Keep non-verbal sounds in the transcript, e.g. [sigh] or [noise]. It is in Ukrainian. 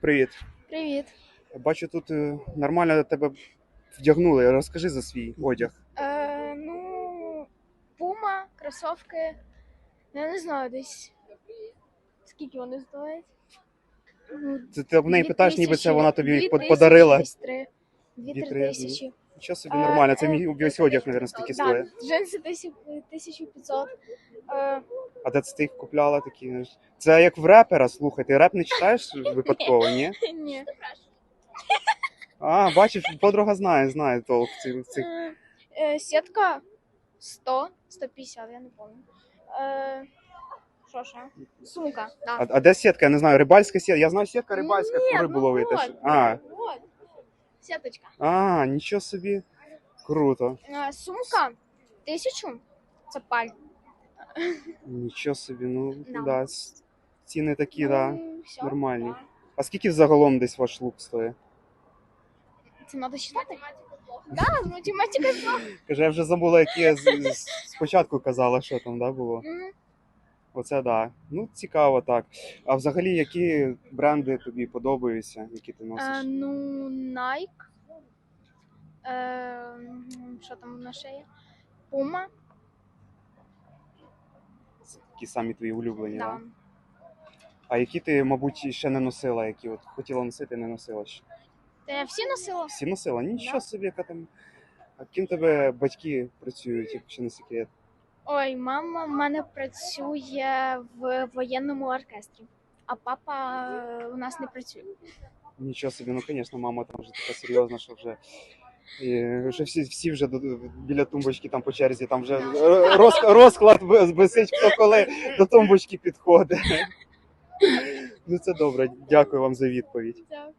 Привіт. Привіт. Бачу, тут е, нормально тебе вдягнули. Розкажи за свій одяг. Е, ну, пума, кросовки. Ну, Я не знаю, десь. Скільки вони стоять? Ну, Це ти в неї дві питаєш, ніби це тисячі- вона тобі дві їх под- тисячі, подарила. десь три. Дві-три Дві-три, тисячі. Що собі Е, нормально, це е, мій весь одяг, мабуть, стільки стоїть. Джинси 1500. Е, А де це ти їх купляла такі? Це як в репера, слухай, ти реп не читаєш [laughs] випадково, ні? ні. А, бачиш, подруга знає, знає толк цих. цих. Е, е, Сітка 100, 150, я не пам'ятаю. Е, Що ще? Сумка, А, так. а де сітка? Я не знаю, рибальська сітка. Я знаю сітка рибальська, Ні, яку рибу ну ловити. вот, А, вот. Сіточка. а, нічого собі. Круто. Е, Сумка тисячу. Це паль. Нічого собі, ну Да. да. с- Ціни такі, да. Ну, всё, нормальні. да. А скільки загалом десь ваш лук стоїть? Це треба считати? Да, з математикою. Каже, я вже забула, які я з- з- спочатку казала, що там да, було. Оце да. Ну, цікаво так. А взагалі, які бренди тобі подобаються, які ти Е, носиш? ну, Nike. Е, м, що там на шиї? Puma. Які самі твої улюблені, да. Да. А які ти, мабуть, ще не носила, які от хотіла носити, не носила ще? Та я всі носила? Всі носила? Нічого Да. собі, яка там. А ким тебе батьки працюють, якщо не секрет? Ой, мама в мене працює в воєнному оркестрі, а папа е, у нас не працює. Нічого собі, ну звісно, мама там вже така серйозна, що вже. І вже всі, всі вже до- біля тумбочки там по черзі, там вже роз, розклад висить, хто коли до тумбочки підходить. [laughs] Ну це добре, дякую вам за відповідь. Так.